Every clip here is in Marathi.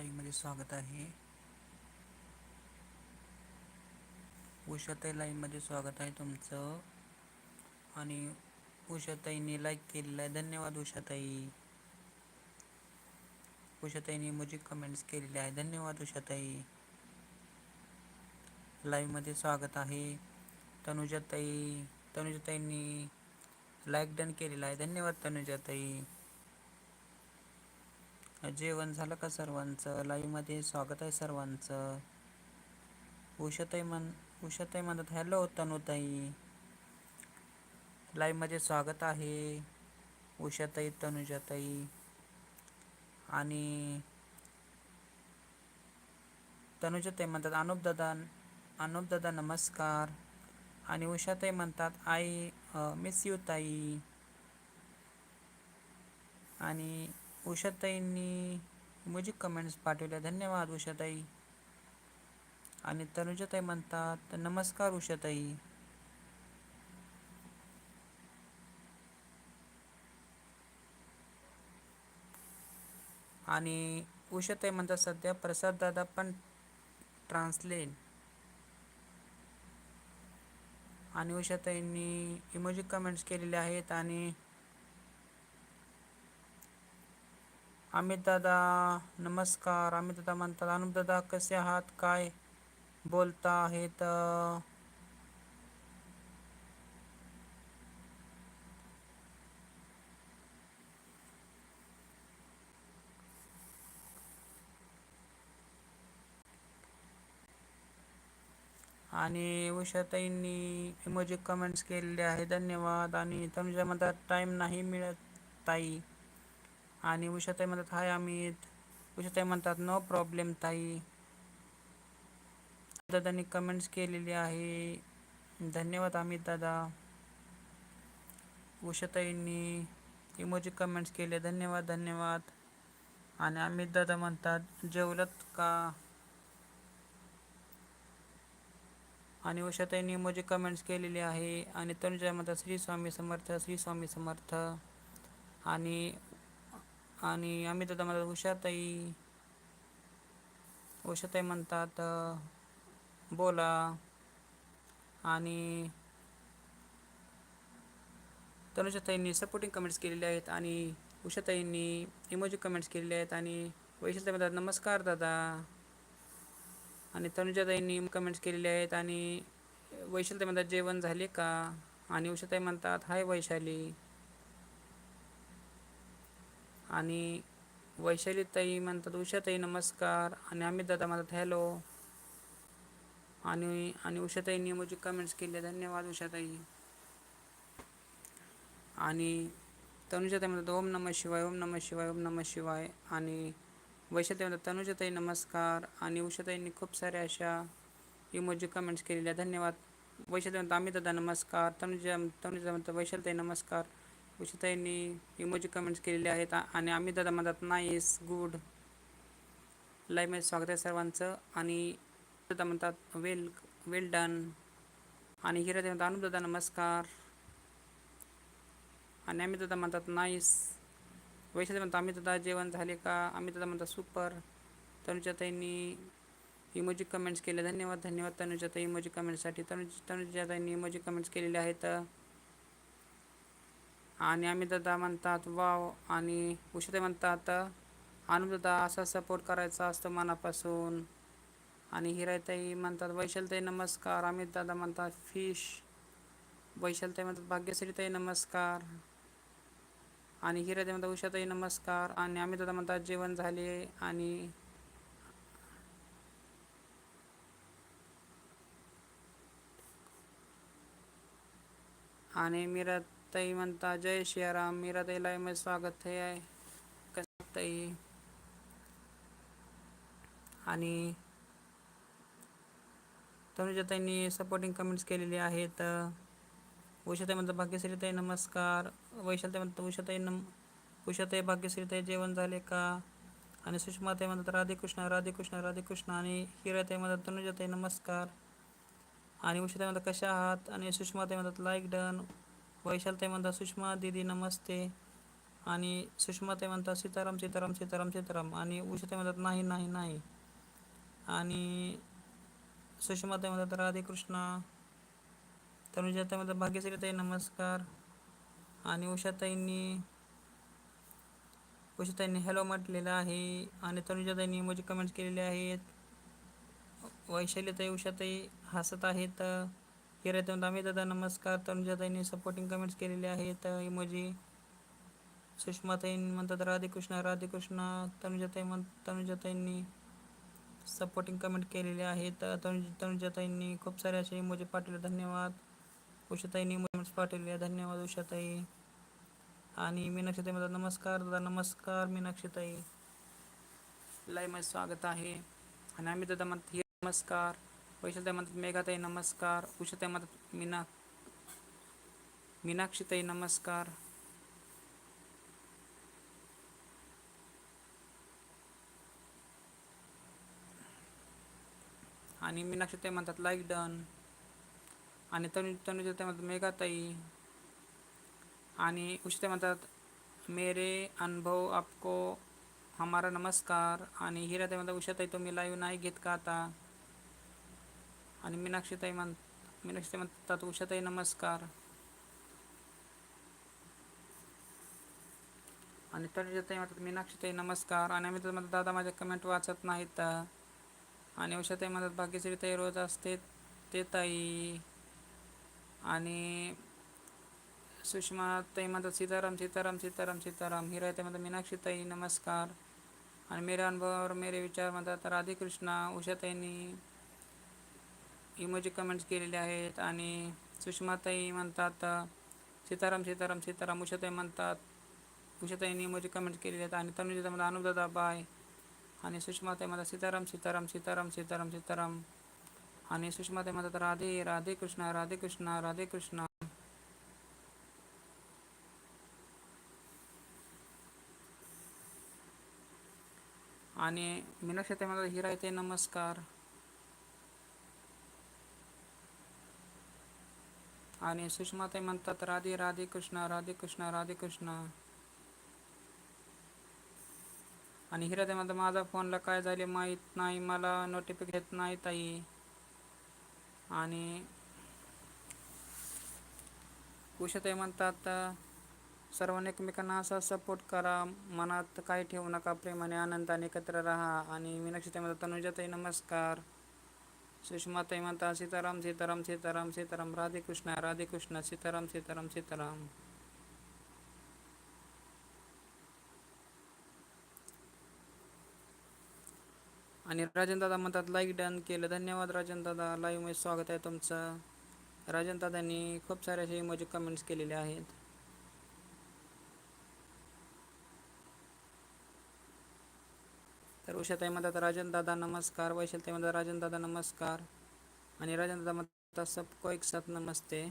लाईव्हमध्ये स्वागत आहे. उषाताई लाईव्हमध्ये स्वागत आहे तुमचं. आणि उषाताईने लाईक केलेलं आहे. धन्यवाद उषाताई उषाताईंनी म्युझिक कमेंट्स केलेले आहे. धन्यवाद उषाताई लाईव्हमध्ये स्वागत आहे. तनुजाताई तनुजाताईंनी लाईक डन केलेला आहे. धन्यवाद तनुजाताई जेवण झालं का सर्वांचं? लाईव्हमध्ये स्वागत आहे सर्वांचं. उषाताई म्हण उषाताई म्हणतात हॅलो तनुताई लाईव्हमध्ये स्वागत आहे उषाताई तनुजाताई. आणि तनुजाताई म्हणतात अनुप दादा अनुप दादा नमस्कार. आणि उषाताई म्हणतात आई मिस यू ताई. आणि उषाताईंनी म्युझिक कमेंट्स पाठवल्या. धन्यवाद उषाताई. आणि तनुजाताई म्हणतात नमस्कार उषाताई. आणि उषाताई म्हणतात सध्या प्रसाद दादा पण ट्रान्सलेट आणि उषाताईंनी इमोजी कमेंट्स केलेले आहेत आणि अमित दादा नमस्कार. अमित दादा म्हणतात अनुप दादा कसे आहात? काय बोलता आहेत? आणि उषाताईंनी इमोजी कमेंट्स केलेले आहे धन्यवाद. आणि तनुजा म्हणतात टाईम नाही मिळत ताई. आणि उषाताई म्हणतात हाय अमित. उषाताई म्हणतात नो प्रॉब्लेम ताई. दादांनी कमेंट्स केलेली आहे. धन्यवाद अमित दादा. उषाताईंनी इमोजी कमेंट्स केले. धन्यवाद धन्यवाद. आणि अमित दादा म्हणतात जेवलत का? आणि उषाताईंनी इमोजी कमेंट्स केलेली आहे. आणि तनुजा म्हणतात श्री स्वामी समर्थ श्री स्वामी समर्थ. आणि आणि आम्ही दादा म्हणतात उषाताई उषाताई म्हणतात बोला. आणि तनुजाताईंनी सपोर्टिंग कमेंट्स केलेले आहेत आणि उषाताईंनी इमोजी कमेंट्स केलेले आहेत आणि वैशाताई म्हणतात नमस्कार दादा. आणि तनुजाताईंनी कमेंट्स केलेले आहेत आणि वैशालताई म्हणतात जेवण झाले का? आणि उषाताई म्हणतात हाय वैशाली. आणि वैशालीताई म्हणतात उषाताई नमस्कार. आणि अमित दादा म्हणतात हॅलो. आणि आणि उषाताईंनी मुझे कमेंट्स केले धन्यवाद उषाताई. आणि तनुजाताई म्हणतात ओम नम शिवाय ओम नम शिवाय ओम नम शिवाय. आणि वैशाताई म्हणतात तनुजाताई नमस्कार. आणि उषाताईंनी खूप साऱ्या अशा इमोजी कमेंट्स केलेल्या धन्यवाद. वैशाली म्हणतात अमित दादा नमस्कार. तनुजा तनुजा म्हणतात वैशालताई नमस्कार. उषाताईंनी इमोजी कमेंट्स केलेले आहेत आणि आम्ही दादा म्हणतात नाईस गुड लाईव्हमध्ये स्वागत आहे सर्वांचं. आणि दादा म्हणतात वेल वेल डन आणि हिरा म्हणतात अनुप दादा नमस्कार. आणि आम्ही दादा म्हणतात नाईस वैशाली म्हणतात आम्ही दादा जेवण झाले का? आम्ही दादा म्हणतात सुपर तनुजाताईंनी इमोजी कमेंट्स केले. धन्यवाद धन्यवाद तनुजाताई इमोजी कमेंट्ससाठी तनुज तनुजाताईंनी इमोजी कमेंट्स केलेले आहेत. आणि आम्ही दादा म्हणतात वाव. आणि उषाते म्हणतात दादा असा सपोर्ट करायचा असतो मनापासून. आणि हिरायताई म्हणतात वैशालताई नमस्कार. अमित दादा म्हणतात फिश. वैशालताई म्हणतात भाग्यश्रीताई नमस्कार. आणि हिराताई म्हणतात उषाताई नमस्कार. आणि अमित दादा म्हणतात जेवण झाले. आणि आणि मिरत ताई म्हणता जय श्रीराम मीरा ताईला मध्ये स्वागत आहे कसं ताई। आणि तनुजाताईंनी सपोर्टिंग कमेंट्स केलेले आहेत. उषाताई म्हणतात भाग्यश्रीताई नमस्कार. वैशालताई म्हणतात उषाताई नम उषाताई भाग्यश्रीताई जेवण झाले का? आणि सुषमाताई म्हणतात राधेकृष्ण राधेकृष्ण राधेकृष्ण. आणि हिराताई म्हणतात तनुजाताई नमस्कार. आणि उषाताई म्हणतात कशा आहात? आणि सुषमाताई म्हणतात लाईक डन वैशालताई म्हणतात सुषमा दिदी नमस्ते. आणि सुषमाताई म्हणतात सीताराम सीताराम सीताराम सीताराम. आणि उषाताई म्हणतात नाही नाही नाही. आणि सुषमाताई म्हणतात राधे कृष्णा. तनुजाताई म्हणतात भाग्यश्रीताई नमस्कार. आणि उषाताईंनी उषाताईंनी हॅलो म्हटलेलं आहे. आणि तनुजाताईंनी म्हणजे कमेंट्स केलेले आहेत. वैशालीताई उषाताई हसत आहेत. हिराताई आम्ही दादा नमस्कार. तनुजाताईंनी सपोर्टिंग कमेंट्स केलेले आहेत. इमोजी सुषमाताई म्हणतात राधेकृष्ण राधेकृष्ण राधे तनुजाताई म्हण तनुजाताईंनी सपोर्टिंग कमेंट केलेले आहेत. तनुज तनुजाताईंनी खूप सारे असे इमोजी पाठवले. धन्यवाद. उषाताईंनी इमोजीमेंट्स पाठवले. धन्यवाद उषाताई. आणि मीनाक्षीताई म्हणतात नमस्कार दादा नमस्कार मीनाक्षीताई. लाईव्हमध्ये स्वागत आहे. आणि आम्ही दादा म्हणतात नमस्कार. वैशालताई म्हणतात मेघाताई नमस्कार. उषाताई म्हणतात मीना मीनाक्षीताई नमस्कार. आणि मीनाक्षीताई म्हणतात लाईक डन आणि तनु तनुजाताई म्हणतात मेघाताई. आणि उषाताई म्हणतात मेरे अनुभव आपको हमारा नमस्कार. आणि हिराताई म्हणतात उषाताई तुम्ही लाईव्ह नाही घेत का आता? आणि मीनाक्षीताई म्हण मीनाक्षीताई म्हणतात उषाताई नमस्कार. आणि तनुजाताई म्हणतात मीनाक्षीताई नमस्कार. आणि आम्ही तर म्हणतात दादा माझ्या कमेंट वाचत नाहीत. आणि उषाताई म्हणतात भाग्यश्रीताई रोज असते ते ताई. आणि सुषमाताई म्हणतात सीताराम सीताराम सीताराम सीताराम. हिराताई म्हणतात मीनाक्षीताई नमस्कार. आणि मेरे अनुभवावर मेरे विचार म्हणतात राधे कृष्णा उषाताईंनी इमोजी कमेंट्स केलेले आहेत आणि सुषमाताई म्हणतात सीताराम सीताराम सीताराम उषाताई म्हणतात उषाताईंनी इमोजी कमेंट्स केलेले आहेत आणि तनुजाताई म्हणतात अनुदादा बाय आणि सुषमाताई म्हणतात सीताराम सीताराम सीताराम सीताराम सीताराम आणि सुषमाताई म्हणतात राधे राधे कृष्णा राधे कृष्णा राधे कृष्णा. आणि मीनाक्षताई म्हणतात हिरा येते नमस्कार. आणि सुषमाताई म्हणतात राधे राधे कृष्ण राधे कृष्ण राधे कृष्ण. आणि हिराताई म्हणतात माझा फोनला काय झाले माहीत नाही मला नोटिफिकेशन येत नाही ताई. आणि उषाताई म्हणतात सर्वांनी एकमेकांना असा सपोर्ट करा मनात काही ठेवू नका प्रेमाने आनंदाने एकत्र राहा. आणि मीनाक्षी म्हणतात तनुजाताई नमस्कार. सुषमाताई म्हणता सीताराम सीताराम सीताराम सीताराम राधे कृष्ण राधे कृष्ण सीताराम सीताराम सीताराम। आणि राजन दादा म्हणतात लाईक डन केलं. धन्यवाद राजन दादा. लाईव्हमध्ये स्वागत आहे तुमचं. राजन दादांनी खूप सारे असे इमोजी कमेंट्स केलेले आहेत. तर उषाताई म्हणतात राजन दादा नमस्कार वैशालताई म्हणतात राजन दादा नमस्कार आणि राजन दादा म्हणतात सबको एक साथ नमस्ते.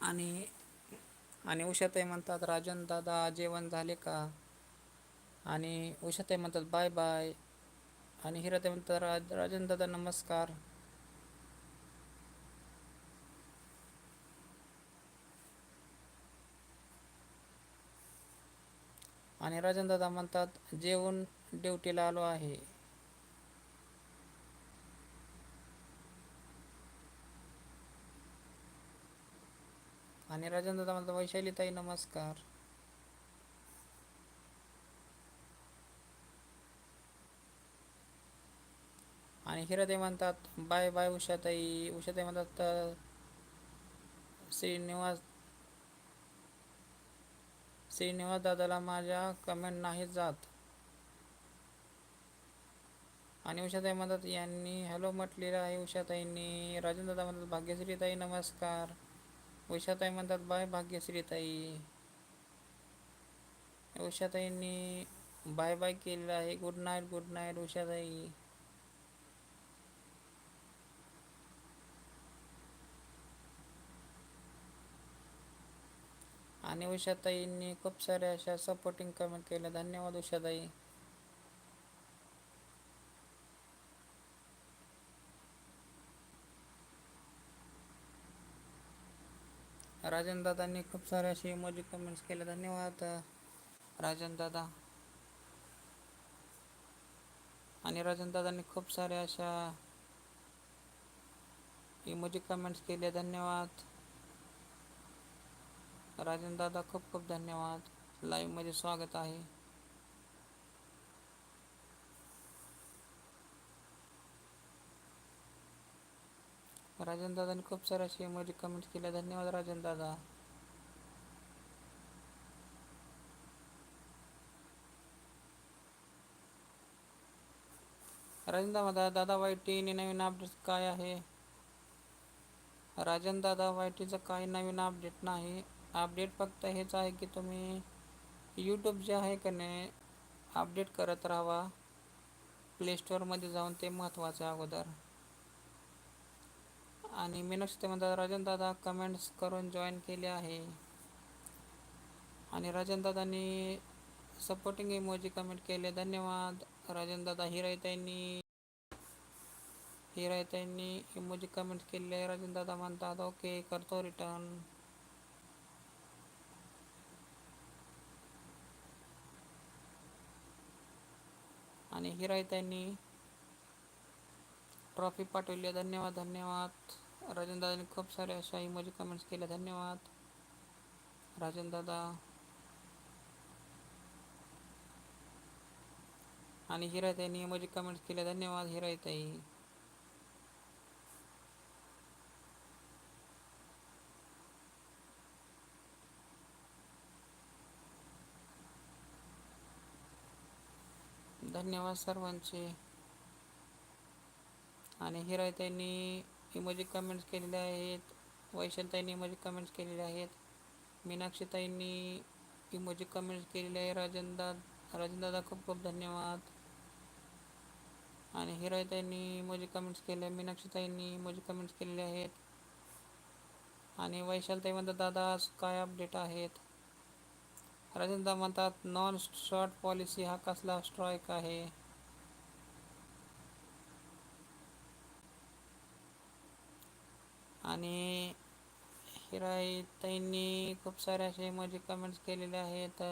आणि आणि उषाताई म्हणतात राजन दादा जेवण झाले का? आणि उषाताई म्हणतात बाय बाय. आणि हिराताई म्हणतात राज राजन दादा नमस्कार. आणि राजन दादा म्हणतात जेवण ड्युटीला आलो आहे. आणि राजनदादा म्हणतात वैशालीताई नमस्कार. आणि हिराताई म्हणतात बाय बाय उषाताई. उषाताई म्हणतात श्रीनिवास श्रीनिवास दादाला माझ्या कमेंट नाही जात. आणि उषाताई म्हणतात यांनी हॅलो म्हटलेलं आहे उषाताईंनी. राजन दादा म्हणतात भाग्यश्रीताई नमस्कार. उषाताई म्हणतात बाय भाग्यश्रीताई. उषाताईंनी बाय बाय केलेलं आहे. गुड नाईट गुड नाईट उषाताई. आणि उषाताईंनी खूप साऱ्या अशा सपोर्टिंग कमेंट केल्या. धन्यवाद उषाताई. राजन दादांनी खूप सारे असे इमोजी कमेंट्स केले धन्यवाद राजन दादा आणि राजन दादांनी खूप सारे अशा इमोजी कमेंट्स केले धन्यवाद. राजन दादा खूप खूप धन्यवाद. लाईव्हमध्ये स्वागत आहे. राजन दादाने खूप सारे असे मध्ये कमेंट केले धन्यवाद राजन दादा राजन दादा दादा वाईटी नवीन अपडेट काय आहे? राजन दादा वाईटीचं काही नवीन अपडेट नाही. अपडेट फक्त हेच आहे की तुम्ही यूट्यूब जे आहे का नाही अपडेट करत राहावा. प्ले स्टोअरमध्ये जाऊन ते महत्त्वाचं अगोदर. आणि मीनाक्षी ते म्हणतात राजन दादा कमेंट्स करून जॉईन केले आहे. आणि राजन दादांनी सपोर्टिंग इमोजी कमेंट केले. धन्यवाद. राजन दादा हिरायताईंनी हिरायताईंनी इमोजी कमेंट केले. राजन दादा म्हणतात ओके करतो रिटर्न आणि हिरायताईंनी ट्रॉफी पाठवली. धन्यवाद धन्यवाद. राजनदादानी खूप सारे अशा इमोजी कमेंट्स केले धन्यवाद. राजन आणि हिरायताईंनी इमोजी कमेंट्स केल्या. धन्यवाद हिरायताई धन्यवाद सर्वांचे. आणि हिरायताईंनी इमोजी कमेंट्स केलेले आहेत. वैशालताईंनी इमोजी कमेंट्स केलेले आहेत. मीनाक्षीताईंनी इमोजी कमेंट्स केलेले आहे राजनदा राजनदादा खूप खूप धन्यवाद. आणि हिरायताईंनी इमोजी कमेंट्स केले मीनाक्षीताईंनी इमोजी कमेंट्स केलेले आहेत. आणि वैशालताई म्हणतात दादा आज काय अपडेट आहेत? राजेंद्र म्हणतात नॉन शॉर्ट पॉलिसी हा कसला स्ट्राईक आहे? आणि हिराईताईंनी खूप सारे असे इमोजी कमेंट्स केलेले आहेत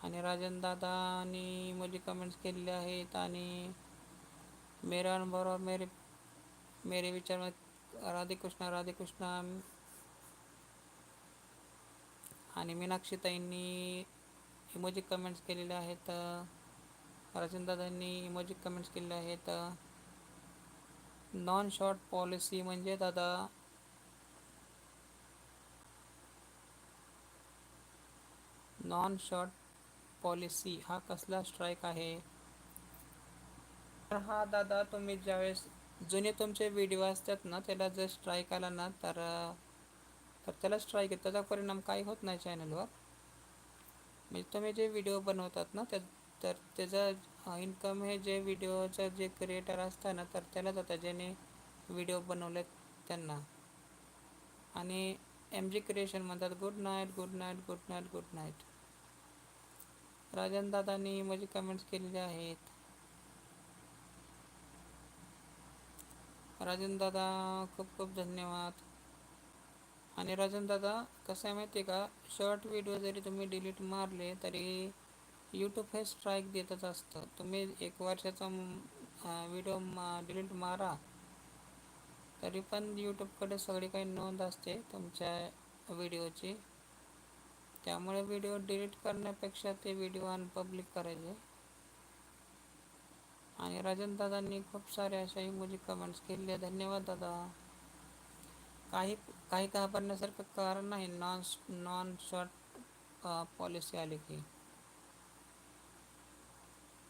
आणि राजन दादानी कमेंट्स केलेले आहेत आणि मेरांबरोबर मेरे मेरे विचार राधेकृष्ण राधेकृष्ण आणि मीनाक्षीताईंनी इमोजी कमेंट्स केलेले आहेत. राजनदादांनी इमोजी कमेंट्स केलेले आहेत. नॉन शॉर्ट पॉलिसी म्हणजे दादा नॉन शॉर्ट पॉलिसी हा कसला स्ट्राईक आहे? हा दादा तुम्ही ज्यावेळेस जुने तुमचे व्हिडिओ असतात ना त्याला जर स्ट्राईक आला ना तर तर त्याला स्ट्राईक आहे. त्याचा परिणाम काही होत नाही चॅनलवर म्हणजे तुम्ही जे व्हिडिओ बनवतात ना त्या तर त्याचा इन्कम हे जे व्हिडिओचं जे क्रिएटर असतं ना तर त्याला जातं ज्याने व्हिडिओ बनवले त्यांना. आणि एम जी क्रिएशन म्हणतात good night good night good night good night Rajan दादांनी माझी कमेंट्स केलेले आहेत. राजन दादा खूप खूप धन्यवाद. आणि राजन दादा कसं आहे माहिती आहे का? शॉर्ट व्हिडिओ जरी तुम्ही डिलीट मारले तरी यूट्यूब हे स्ट्राईक देतच असतं. तुम्ही एक वर्षाचा व्हिडिओ मा डिलीट मारा. तरी पण यूट्यूबकडे सगळी काही नोंद असते तुमच्या व्हिडिओची त्यामुळे व्हिडिओ डिलीट करण्यापेक्षा ते व्हिडिओ अनपब्लिक करायचे. आणि राजन दादांनी खूप सारे अशा इमोजी कमेंट्स केले धन्यवाद दादा. काही काही घाबरण्यासारखं कारण नाही. नॉन नॉन शॉर्ट पॉलिसी आली की.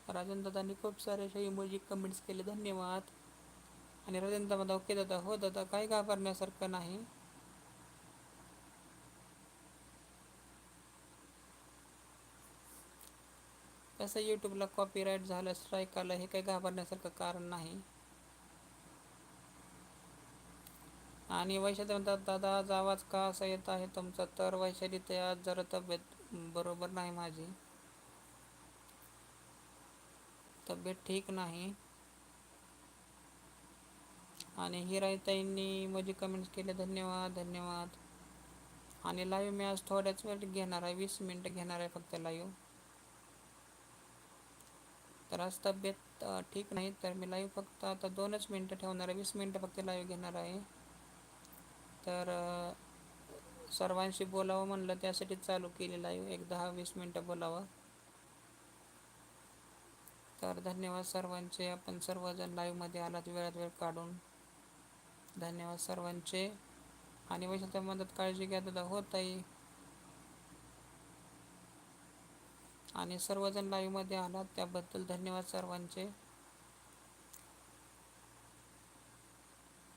राजन दादांनी खूप सारे अशा इमोजी कमेंट्स केले. धन्यवाद. आणि राजन दादा ओके दादा हो दादा काही घाबरण्यासारखं नाही. कसं यूट्यूबला कॉपीराईट झालं स्ट्राईक आलं हे काही घाबरण्यासारखं कारण नाही. आणि वैशाली म्हणतात दादा आज आवाज का असा येत आहे तुमचा? तर वैशाली ते आज जरा तब्येत बरोबर नाही माझी. तब्येत ठीक नाही. आणि हिराईताईंनी म्हणजे माझी कमेंट्स केले धन्यवाद धन्यवाद. आणि लाईव्ह मी आज थोड्याच वेळ घेणार आहे वीस मिनटं घेणार आहे फक्त लाईव्ह तर आज तब्येत ठीक नाही तर मी लाईव्ह फक्त आता दोनच मिनटं ठेवणार आहे वीस मिनटं फक्त लाईव्ह घेणार आहे. तर सर्वांशी बोलावं म्हणलं त्यासाठी चालू केली लाईव्ह एक दहा वीस मिनटं बोलावं. तर धन्यवाद सर्वांचे. आपण सर्वजण लाईव्हमध्ये आलात वेळात वेळ काढून. धन्यवाद सर्वांचे. आणि वैशाल मदत काळजी घ्या दादा. होत आहे आणि सर्वजण लाईव्हमध्ये आलात त्याबद्दल धन्यवाद सर्वांचे.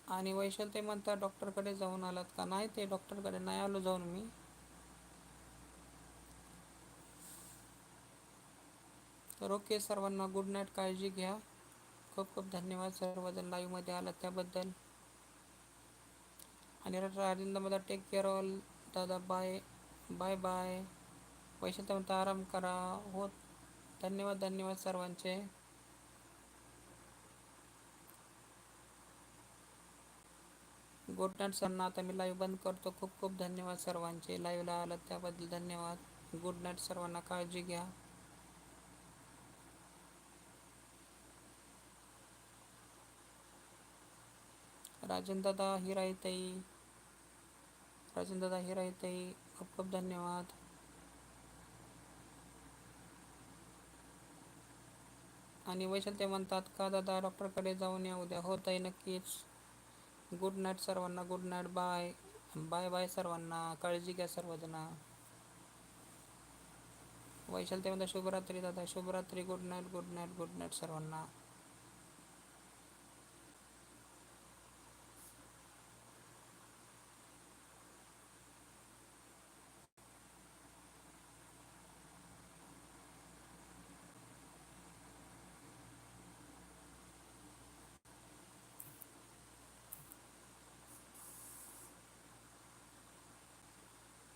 आणि वैशाल ते म्हणतात डॉक्टरकडे जाऊन आलात का? नाही ते डॉक्टरकडे नाही आलो जाऊन मी. तर ओके सर्वांना गुड नाईट काळजी घ्या. खूप खूप धन्यवाद सर्वजण लाईव्हमध्ये आलात त्याबद्दल. आणि राजेंद्रमध्ये टेक केअर ऑल दादा बाय बाय बाय पैसे तर आराम करा. हो धन्यवाद धन्यवाद सर्वांचे. गुड नाईट सरना आता मी लाईव्ह बंद करतो. खूप खूप धन्यवाद सर्वांचे. लाईव्हला आलं त्याबद्दल धन्यवाद. गुड नाईट सर्वांना काळजी घ्या. राजन दादा हिराईताई. राजन दादा हिराईताई खूप खूप धन्यवाद. आणि वैशाल ते म्हणतात का दादा डॉक्टरकडे जाऊन या उद्या? होत आहे नक्कीच. गुड नाईट सर्वांना good night bye bye bye सर्वांना. काळजी घ्या सर्वजण. वैशाल ते शुभरात्री दादा शुभरात्री. Good night good night good night सर्वांना.